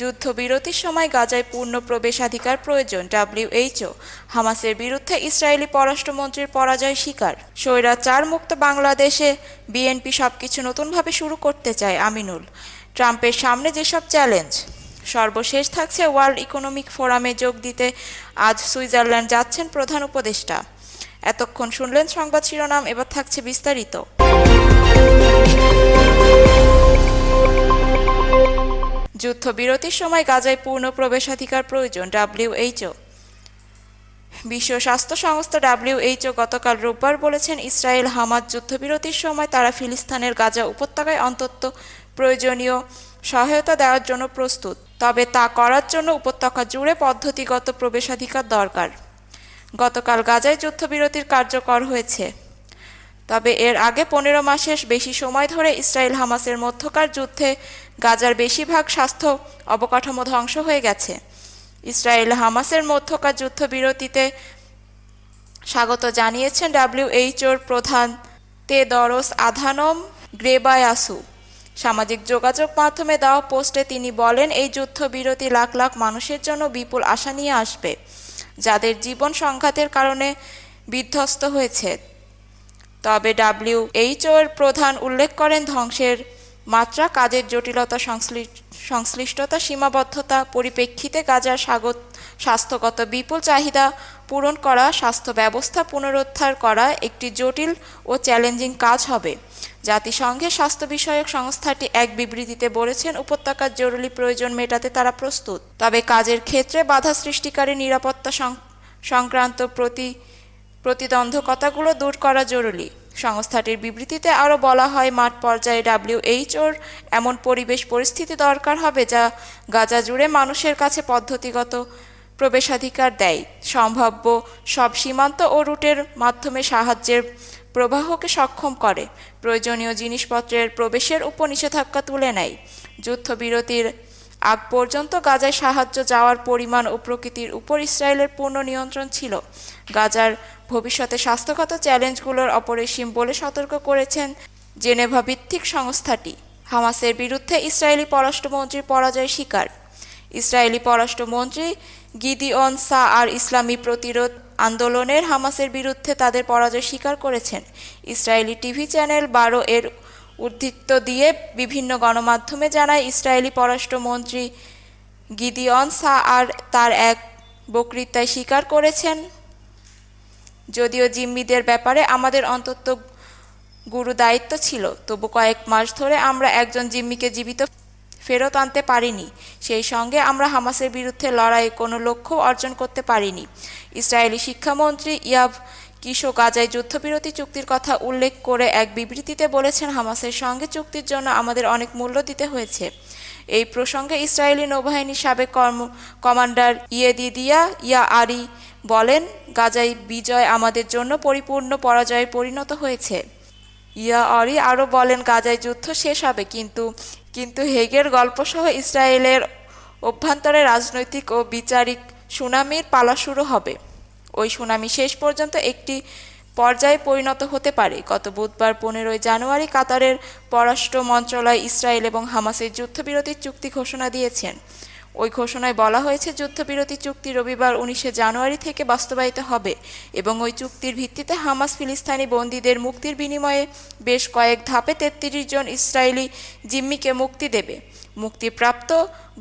যুদ্ধবিরতির সময় গাজায় পূর্ণ প্রবেশাধিকার প্রয়োজন ডাব্লিউএইচও হামাসের বিরুদ্ধে ইসরায়েলি পররাষ্ট্রমন্ত্রীর পরাজয় স্বীকার স্বৈরাচার মুক্ত বাংলাদেশে বিএনপি সবকিছু নতুনভাবে শুরু করতে চায় আমিনুল। ট্রাম্পের সামনে যেসব চ্যালেঞ্জ, সর্বশেষ থাকছে ওয়ার্ল্ড ইকোনমিক ফোরামে যোগ দিতে আজ সুইজারল্যান্ড যাচ্ছেন প্রধান উপদেষ্টা। এতক্ষণ শুনলেন সংবাদ শিরোনাম, এবার থাকছে বিস্তারিত। যুদ্ধবিরতির সময় গাজায় পূর্ণ প্রবেশাধিকার প্রয়োজন ডাব্লিউএইচও বিশ্ব স্বাস্থ্য সংস্থা ডাব্লিউএইচও গতকাল রোববার বলেছেন, ইসরায়েল হামাদ যুদ্ধবিরতির সময় তারা ফিলিস্তানের গাজা উপত্যকায় অন্তত প্রয়োজনীয় সহায়তা দেওয়ার জন্য প্রস্তুত, তবে তা করার জন্য উপত্যকা জুড়ে পদ্ধতিগত প্রবেশাধিকার দরকার। গতকাল গাজায় যুদ্ধবিরতির কার্যকর হয়েছে। তবে এর আগে পনেরো মাসের বেশি সময় ধরে ইসরায়েল হামাসের মধ্যকার যুদ্ধে গাজার বেশিরভাগ স্বাস্থ্য অবকাঠামো ধ্বংস হয়ে গেছে। ইসরায়েল হামাসের মধ্যকার যুদ্ধবিরতিতে স্বাগত জানিয়েছেন ডাব্লিউএইচওর প্রধান তেদরস আধানম গ্রেবায়াসু। সামাজিক যোগাযোগ মাধ্যমে দেওয়া পোস্টে তিনি বলেন, এই যুদ্ধবিরতি লাখ লাখ মানুষের জন্য বিপুল আশা নিয়ে আসবে, যাদের জীবন সংঘাতের কারণে বিধ্বস্ত হয়েছে। তবে ডাব্লিউএইচও এর প্রধান উল্লেখ করেন, ধ্বংসের মাত্রা, কাজের জটিলতা, সংশ্লি- সংশ্লিষ্টতা, সীমাবদ্ধতা পরিপ্রেক্ষিতে গাজার স্বাগত, স্বাস্থ্যগত বিপুল চাহিদা পূরণ করা, স্বাস্থ্য ব্যবস্থা পুনরুদ্ধার করা একটি জটিল ও চ্যালেঞ্জিং কাজ হবে। জাতিসংঘের স্বাস্থ্য বিষয়ক সংস্থাটি এক বিবৃতিতে বলেছেন উপত্যকার জরুরি প্রয়োজন মেটাতে তারা প্রস্তুত। তবে কাজের ক্ষেত্রে বাধা সৃষ্টিকারী নিরাপত্তা সংক্রান্ত প্রতি প্রতিবন্ধকতাগুলো দূর করা জরুরি। সংস্থাটির বিবৃতিতে আরও বলা হয়, মাঠ পর্যায়ে ডাব্লিউএইচওর এমন পরিবেশ পরিস্থিতি দরকার হবে যা গাজা জুড়ে মানুষের কাছে পদ্ধতিগত প্রবেশাধিকার দেয়। সম্ভাব্য সব সীমান্ত ও রুটের মাধ্যমে সাহায্যের প্রবাহকে সক্ষম করে। প্রয়োজনীয় জিনিসপত্রের প্রবেশের উপর নিষেধাজ্ঞা তুলে নেয়। যুদ্ধবিরতির আগ পর্যন্ত গাজায় সাহায্য যাওয়ার পরিমাণ ও প্রকৃতির উপর ইসরায়েলের পূর্ণ নিয়ন্ত্রণ ছিল। গাজার ভবিষ্যতে স্বাস্থ্যগত চ্যালেঞ্জগুলোর অপরিসীম বলে সতর্ক করেছেন জেনেভা ভিত্তিক সংস্থাটি। হামাসের বিরুদ্ধে ইসরায়েলি পররাষ্ট্রমন্ত্রীর পরাজয় স্বীকার ইসরায়েলি পররাষ্ট্রমন্ত্রী গিদিওন সা আর ইসলামী প্রতিরোধ আন্দোলনের হামাসের বিরুদ্ধে তাদের পরাজয় স্বীকার করেছেন। ইসরায়েলি টিভি চ্যানেল বারো এর উদ্ধৃত্ত দিয়ে বিভিন্ন গণমাধ্যমে জানায়, ইসরায়েলি পররাষ্ট্রমন্ত্রী গিদিয়ন সা আর তার এক বক্তৃতায় স্বীকার করেছেন যদিও জিম্মিদের ব্যাপারে আমাদের অন্তত গুরু দায়িত্ব ছিল, তবু কয়েক মাস ধরে আমরা একজন জিম্মিকে জীবিত ফেরত আনতে পারিনি। সেই সঙ্গে আমরা হামাসের বিরুদ্ধে লড়াইয়ে কোনো লক্ষ্য অর্জন করতে পারিনি। ইসরায়েলি শিক্ষামন্ত্রী ইয়াব কিশো গাজায় যুদ্ধবিরতি চুক্তির কথা উল্লেখ করে এক বিবৃতিতে বলেছেন, হামাসের সঙ্গে চুক্তির জন্য আমাদের অনেক মূল্য দিতে হয়েছে। এই প্রসঙ্গে ইসরায়েলি নৌবাহিনীর সাবেক কর্ম, কমান্ডার ইয়েদিদিয়া ইয়া আরি বলেন, গাজায় বিজয় আমাদের জন্য পরিপূর্ণ পরাজয়ে পরিণত হয়েছে। ইয়া অরি আরও বলেন, গাজায় যুদ্ধ শেষ হবে, কিন্তু কিন্তু হেগের গল্পসহ ইসরায়েলের অভ্যন্তরে রাজনৈতিক ও বিচারিক সুনামির পালা শুরু হবে। ওই সুনামি শেষ পর্যন্ত একটি পর্যায়ে পরিণত হতে পারে। গত বুধবার পনেরোই জানুয়ারি কাতারের পররাষ্ট্র মন্ত্রণালয় ইসরায়েল এবং হামাসের যুদ্ধবিরতির চুক্তি ঘোষণা দিয়েছেন। ওই ঘোষণায় বলা হয়েছে, যুদ্ধবিরতি চুক্তি রবিবার উনিশে জানুয়ারি থেকে বাস্তবায়িত হবে এবং ওই চুক্তির ভিত্তিতে হামাস ফিলিস্তানি বন্দীদের মুক্তির বিনিময়ে বেশ কয়েক ধাপে তেত্রিশ জন ইসরায়েলি জিম্মিকে মুক্তি দেবে। মুক্তিপ্রাপ্ত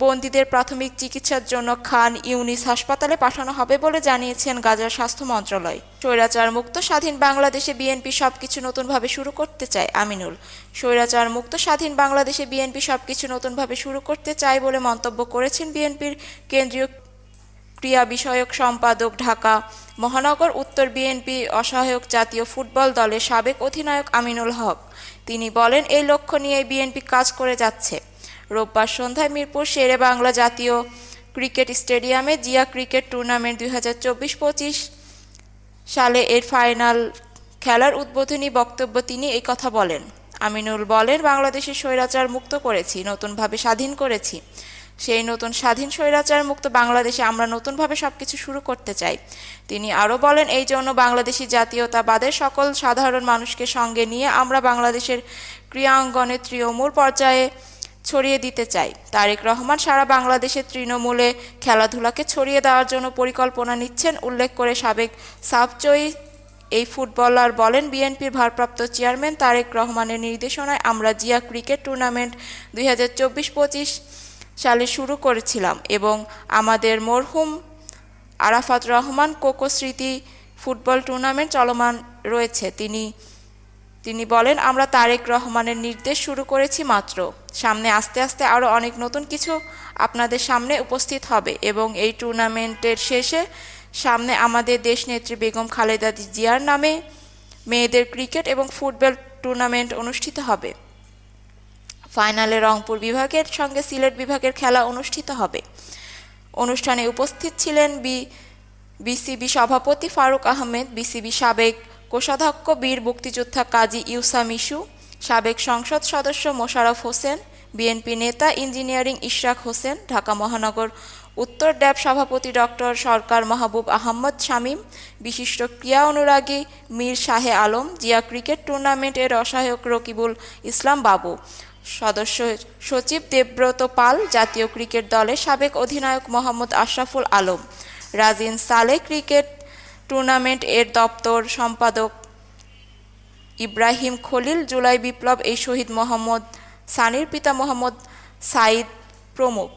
বন্দীদের প্রাথমিক চিকিৎসার জন্য খান ইউনিস হাসপাতালে পাঠানো হবে বলে জানিয়েছেন গাজার স্বাস্থ্য মন্ত্রণালয়। স্বৈরাচার মুক্ত স্বাধীন বাংলাদেশে বিএনপি সবকিছু নতুনভাবে শুরু করতে চায় আমিনুল। স্বৈরাচার মুক্ত স্বাধীন বাংলাদেশে বিএনপি সবকিছু নতুনভাবে শুরু করতে চায় বলে মন্তব্য করেছেন বিএনপির কেন্দ্রীয় ক্রিয়া বিষয়ক সম্পাদক ঢাকা মহানগর উত্তর বিএনপি অসহায়ক জাতীয় ফুটবল দলের সাবেক অধিনায়ক আমিনুল হক। তিনি বলেন, এই লক্ষ্য নিয়ে বিএনপি কাজ করে যাচ্ছে। রোববার সন্ধ্যায় মিরপুর শেরে বাংলা জাতীয় ক্রিকেট স্টেডিয়ামে জিয়া ক্রিকেট টুর্নামেন্ট দুই হাজার চব্বিশ পঁচিশ সালে এর ফাইনাল খেলার উদ্বোধনী বক্তব্য তিনি এই কথা বলেন। আমিনুল বলেন বাংলাদেশের স্বৈরাচার মুক্ত করেছি, নতুনভাবে স্বাধীন করেছি। সেই নতুন স্বাধীন স্বৈরাচার মুক্ত বাংলাদেশে আমরা নতুনভাবে সবকিছু শুরু করতে চাই। তিনি আরও বলেন, এই জন্য বাংলাদেশি জাতীয়তাবাদের সকল সাধারণ মানুষকে সঙ্গে নিয়ে আমরা বাংলাদেশের ক্রীড়াঙ্গনে তৃণমূল পর্যায়ে ছড়িয়ে দিতে চাই। তারেক রহমান সারা বাংলাদেশের তৃণমূলে খেলাধুলাকে ছড়িয়ে দেওয়ার জন্য পরিকল্পনা নিচ্ছেন, উল্লেখ করে সাবেক সাবজয়ী এই ফুটবলার বলেন, বিএনপির ভারপ্রাপ্ত চেয়ারম্যান তারেক রহমানের নির্দেশনায় আমরা জিয়া ক্রিকেট টুর্নামেন্ট দুই হাজার চব্বিশ পঁচিশ সালে শুরু করেছিলাম এবং আমাদের মরহুম আরাফাত রহমান কোকো স্মৃতি ফুটবল টুর্নামেন্ট চলমান রয়েছে। তিনি তিনি বলেন, আমরা তারেক রহমানের নির্দেশ শুরু করেছি মাত্র। সামনে আস্তে আস্তে আরও অনেক নতুন কিছু আপনাদের সামনে উপস্থিত হবে এবং এই টুর্নামেন্টের শেষে সামনে আমাদের দেশ নেত্রী বেগম খালেদা জিয়ার নামে মেয়েদের ক্রিকেট এবং ফুটবল টুর্নামেন্ট অনুষ্ঠিত হবে। ফাইনালে রংপুর বিভাগের সঙ্গে সিলেট বিভাগের খেলা অনুষ্ঠিত হবে। অনুষ্ঠানে উপস্থিত ছিলেন বি, বিসিবি সভাপতি ফারুক আহমেদ, বিসিবি সাবেক কোষাধ্যক্ষ, বীর মুক্তিযোদ্ধা কাজী ইউসা মিশু, সাবেক সংসদ সদস্য মোশারফ হোসেন, বিএনপি নেতা ইঞ্জিনিয়ারিং ইশরাক হোসেন, ঢাকা মহানগর উত্তর ড্যাব সভাপতি ডক্টর সরকার মাহবুব আহমদ শামীম, বিশিষ্ট ক্রীড়া অনুরাগী মীর শাহে আলম, জিয়া ক্রিকেট টুর্নামেন্টের অসহায়ক রকিবুল ইসলাম বাবু। সদস্য সচিব দেবব্রত পাল, জাতীয় ক্রিকেট দলের সাবেক অধিনায়ক মোহাম্মদ আশরাফুল আলম। রাজিন সালে ক্রিকেট টুর্নামেন্ট এর দপ্তর সম্পাদক ইব্রাহিম খলিল, জুলাই বিপ্লব এই শহীদ মোহাম্মদ সানির পিতা মোহাম্মদ সাইদ প্রমুখ।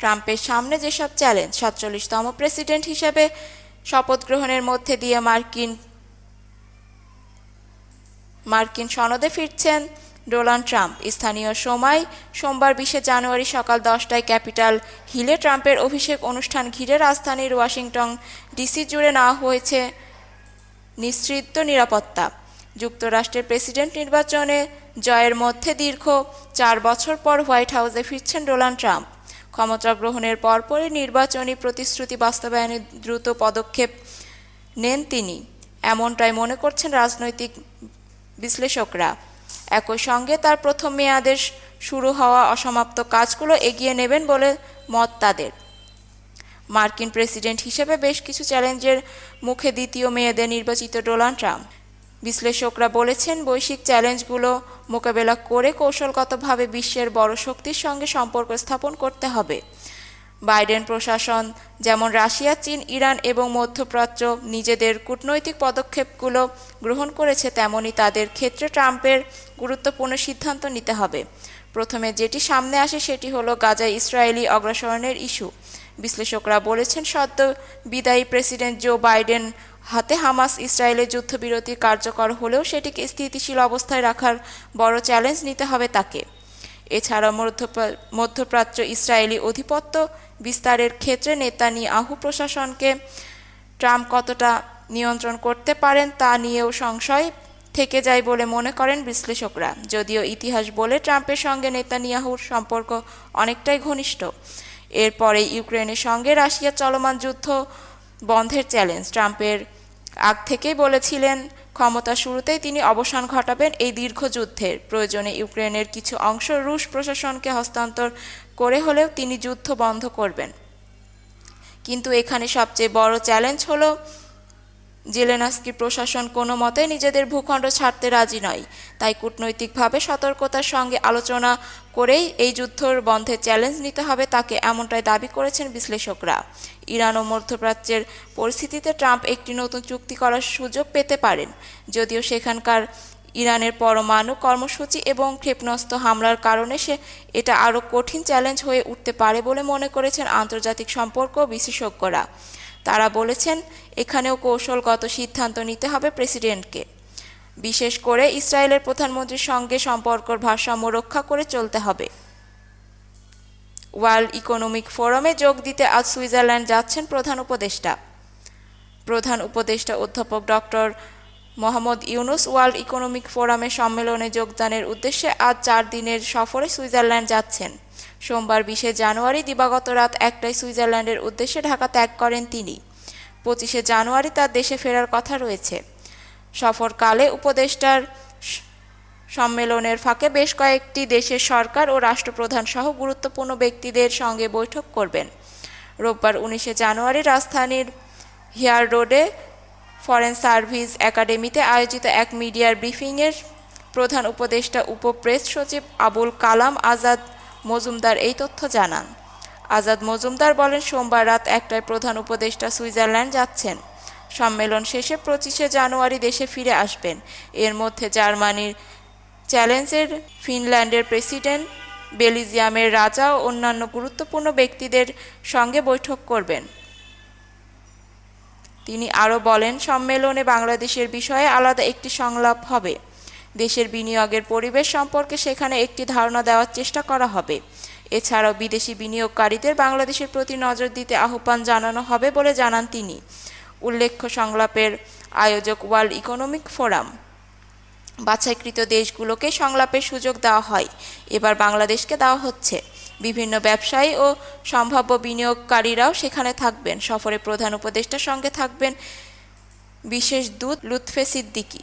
ট্রাম্পের সামনে যেসব চ্যালেঞ্জ, সাতচল্লিশতম প্রেসিডেন্ট হিসেবে শপথ গ্রহণের মধ্যে দিয়ে মার্কিন মার্কিন সনদে ফিরছেন ডোনাল্ড ট্রাম্প। স্থানীয় সময় সোমবার বিশে জানুয়ারি সকাল দশটায় ক্যাপিটাল হিলে ট্রাম্পের অভিষেক অনুষ্ঠান ঘিরে রাজধানীর ওয়াশিংটন ডিসি জুড়ে নেওয়া হয়েছে নিশ্চিত নিরাপত্তা। যুক্তরাষ্ট্রের প্রেসিডেন্ট নির্বাচনে জয়ের মধ্যে দীর্ঘ চার বছর পর হোয়াইট হাউসে ফিরছেন ডোনাল্ড ট্রাম্প। ক্ষমতা গ্রহণের পরপরই নির্বাচনী প্রতিশ্রুতি বাস্তবায়নে দ্রুত পদক্ষেপ নেন তিনি। এমনটাই মনে করছেন রাজনৈতিক বিশ্লেষকরা। একই সঙ্গে তার প্রথম মেয়াদের শুরু হওয়া অসমাপ্ত কাজগুলো এগিয়ে নেবেন বলে মত তাদের। মার্কিন প্রেসিডেন্ট হিসেবে বেশ কিছু চ্যালেঞ্জের মুখে দ্বিতীয় মেয়াদে নির্বাচিত ডোনাল্ড ট্রাম্প। বিশ্লেষকরা বলেছেন, বৈশ্বিক চ্যালেঞ্জগুলো মোকাবেলা করে কৌশলগতভাবে বিশ্বের বড় শক্তির সঙ্গে সম্পর্ক স্থাপন করতে হবে। বাইডেন প্রশাসন, যেমন রাশিয়া, চীন, ইরান এবং মধ্যপ্রাচ্য, নিজেদের কূটনৈতিক পদক্ষেপগুলো গ্রহণ করেছে তেমনি তাদের ক্ষেত্রে ট্রাম্পের গুরুত্বপূর্ণ সিদ্ধান্ত নিতে হবে। প্রথমে যেটি সামনে আসে সেটি হলো গাজায় ইসরায়েলি অগ্রসরণের ইস্যু। বিশ্লেষকরা বলেছেন, সদ্য বিদায়ী প্রেসিডেন্ট জো বাইডেন হাতে হামাস ইসরায়েলের যুদ্ধবিরতি কার্যকর হলেও সেটিকে স্থিতিশীল অবস্থায় রাখার বড় চ্যালেঞ্জ নিতে হবে তাকে। এছাড়া মধ্যপ্রাচ্য ইসরায়েলি অধিপত্য বিস্তারের ক্ষেত্রে নেতানি আহু প্রশাসনকে ট্রাম্প কতটা নিয়ন্ত্রণ করতে পারেন তা নিয়েও সংশয় থেকে যায় বলে মনে করেন বিশ্লেষকরা। যদিও ইতিহাস বলে ট্রাম্পের সঙ্গে নেতানিয়াহুর সম্পর্ক অনেকটাই ঘনিষ্ঠ। এরপরে ইউক্রেনের সঙ্গে রাশিয়ার চলমান যুদ্ধ বন্ধের চ্যালেঞ্জ ট্রাম্পের আগ থেকেই বলেছিলেন ক্ষমতা শুরুতেই তিনি অবসান ঘটাবেন এই দীর্ঘ যুদ্ধের। প্রয়োজনে ইউক্রেনের কিছু অংশ রুশ প্রশাসনকে হস্তান্তর করে হলেও তিনি যুদ্ধ বন্ধ করবেন। কিন্তু এখানে সবচেয়ে বড় চ্যালেঞ্জ হলো জেলেনাস্কি প্রশাসন কোনো মতে নিজেদের ভূখণ্ড ছাড়তে রাজি নয়। তাই কূটনৈতিকভাবে সতর্কতার সঙ্গে আলোচনা করেই এই যুদ্ধর বন্ধের চ্যালেঞ্জ নিতে হবে তাকে এমনটাই দাবি করেছেন বিশ্লেষকরা। ইরান ও মধ্যপ্রাচ্যের পরিস্থিতিতে ট্রাম্প একটি নতুন চুক্তি করার সুযোগ পেতে পারেন। যদিও সেখানকার ইরানের পরমাণু কর্মসূচি এবং ক্ষেপণাস্ত্র হামলার কারণে সে এটা আরও কঠিন চ্যালেঞ্জ হয়ে উঠতে পারে বলে মনে করেছেন আন্তর্জাতিক সম্পর্ক বিশেষজ্ঞরা তারা বলেছেন, এখানেও কৌশলগত সিদ্ধান্ত নিতে হবে প্রেসিডেন্টকে। বিশেষ করে ইসরায়েলের প্রধানমন্ত্রীর সঙ্গে সম্পর্কর ভারসাম্য রক্ষা করে চলতে হবে। ওয়ার্ল্ড ইকোনমিক ফোরামে যোগ দিতে আজ সুইজারল্যান্ড যাচ্ছেন প্রধান উপদেষ্টা। প্রধান উপদেষ্টা অধ্যাপক doctor Mohammad Yunus world economic ফোরামে সম্মেলনে যোগদানের উদ্দেশ্যে আজ চার দিনের সফরে সুইজারল্যান্ড যাচ্ছেন। সোমবার বিশে জানুয়ারি দিবাগত রাত একটায় সুইজারল্যান্ডের উদ্দেশ্যে ঢাকা ত্যাগ করেন তিনি। পঁচিশে জানুয়ারি তার দেশে ফেরার কথা রয়েছে। সফরকালে উপদেষ্টার সম্মেলনের ফাঁকে বেশ কয়েকটি দেশের সরকার ও রাষ্ট্রপ্রধান সহ গুরুত্বপূর্ণ ব্যক্তিদের সঙ্গে বৈঠক করবেন। রোববার উনিশে জানুয়ারি রাজধানীর হিয়ার রোডে ফরেন সার্ভিস একাডেমিতে আয়োজিত এক মিডিয়ার ব্রিফিংয়ের প্রধান উপদেষ্টা, উপপ্রেস সচিব আবুল কালাম আজাদ মজুমদার এই তথ্য জানান। আজাদ মজুমদার বলেন, সোমবার রাত একটায় প্রধান উপদেষ্টা সুইজারল্যান্ড যাচ্ছেন। সম্মেলন শেষে পঁচিশে জানুয়ারি দেশে ফিরে আসবেন। এর মধ্যে জার্মানির চ্যালেঞ্জের ফিনল্যান্ডের প্রেসিডেন্ট, বেলিজিয়ামের রাজা ও অন্যান্য গুরুত্বপূর্ণ ব্যক্তিদের সঙ্গে বৈঠক করবেন। তিনি আরও বলেন, সম্মেলনে বাংলাদেশের বিষয়ে আলাদা একটি সংলাপ হবে। দেশের বিনিয়োগের পরিবেশ সম্পর্কে সেখানে একটি ধারণা দেওয়ার চেষ্টা করা হবে। এছাড়াও বিদেশি বিনিয়োগকারীদের বাংলাদেশের প্রতি নজর দিতে আহ্বান জানানো হবে বলে জানান তিনি। উল্লেখ্য, সংলাপের আয়োজক ওয়ার্ল্ড ইকোনমিক ফোরাম। বাছাইকৃত দেশগুলোকে সংলাপের সুযোগ দেওয়া হয়। এবার বাংলাদেশকে দেওয়া হচ্ছে। বিভিন্ন ব্যবসায়ী ও সম্ভাব্য বিনিয়োগকারীরাও সেখানে থাকবেন। সফরে প্রধান উপদেষ্টার সঙ্গে থাকবেন বিশেষ দূত লুৎফে সিদ্দিকী।